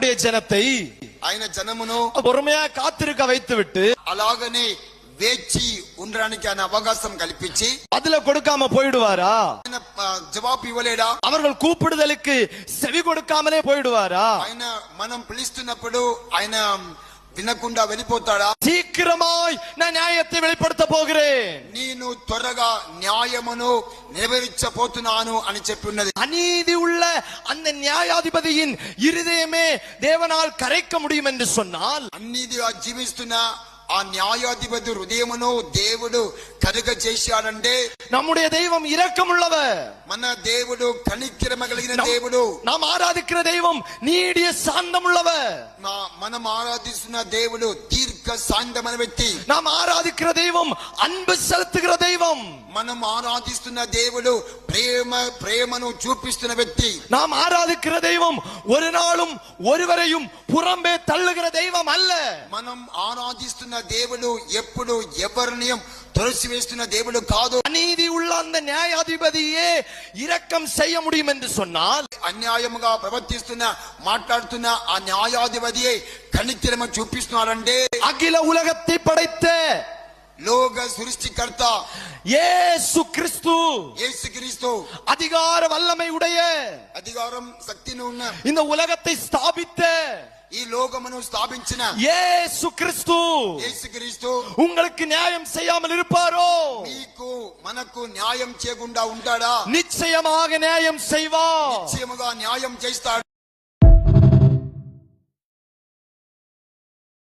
அவருடைய ஜனத்தை ఆయన జనమును பொறுமையா காத்திருக்க வைத்து விட்டு అలాగనే వేచి ఉండడానికి ఆయన అవకాశం కల్పించి அதுல கொடுக்காம போயிடுவாரா ఆయన ఆ, జవాబు ఇవ్వలేడా அவர்கள் கூப்பிடுதலுக்கு செவி கொடுக்காமலே போயிடுவாரா ఆయన మనం పిలుస్తున్నప్పుడు ఆయన వినకుండా వెళ్ళిపోతాడా சீக்கிரமாய் நான் நியாயத்தை வெளிப்படுத்த போகிறேன் నేను త్వరగా న్యాయమును నెరవేర్చబోతున్నాను అని చెప్పి ఉన్నది அநீதி உள்ள அந்த நியாயாதிபதியின் இருதயமே தேவனால் கரைக்க முடியும் என்று சொன்னால் అన్నిదిగా జీవిస్తున్న ఆ న్యాయాధిపతి హృదయమును దేవుడు కరుగ చేశాడంటే நம்முடைய தெய்வம் இரக்கமுள்ளவர் మన దేవుడు కనిక్రమ కలిగిన நம்- దేవుడు நாம் ஆராதிக்கிற தெய்வம் நீடிய சாந்தமுள்ளவர் మా- మనం ఆరాధిస్తున్న దేవుడు దీర్ఘ శాంతమైన వ్యక్తి நாம் ஆராதிக்கிற தெய்வம் அன்பு செலுத்துகிற தெய்வம் మనం ఆరాధిస్తున్న దేవుడు ప్రేమ ప్రేమను చూపిస్తున్న వ్యక్తి நாம் ஆராதிக்கிற தெய்வம் ஒரு நாளும் ஒருவரையும் புறம்பே தள்ளுகிற தெய்வம் அல்ல మనం ఆరాధిస్తున్న దేవుడు ఎప్పుడు ఎవరిని తులసివేస్తున్న దేవుడు కాదు அநீதி உள்ள அந்த நியாயாதிபதியே இரக்கம் செய்ய முடியும் என்று சொன்னால் అన్యాయముగా ప్రవర్తిస్తున్న మాట్లాడుతున్న ఆ న్యాయాధిపతియే కనిక్రమ చూపిస్తున్నాడంటే அகில உலகத்தை படைத்த లోక సృష్టికర్త இயேசு கிறிஸ்து యేసుక్రీస్తు அதிகார வல்லமை உடைய అధికారం శక్తిని ఉన్న இந்த உலகத்தை ஸ்தாபித்த ఈ లోకమును స్థాపించిన இயேசு கிறிஸ்து యేసుక్రీస్తు உங்களுக்கு நியாயம் செய்யாமல் இருப்பாரோ మీకు మనకు న్యాయం చేయకుండా ఉంటాడా நிச்சயமாக நியாயம் செய்வார் నిశ్చయముగా న్యాయం చేస్తాడు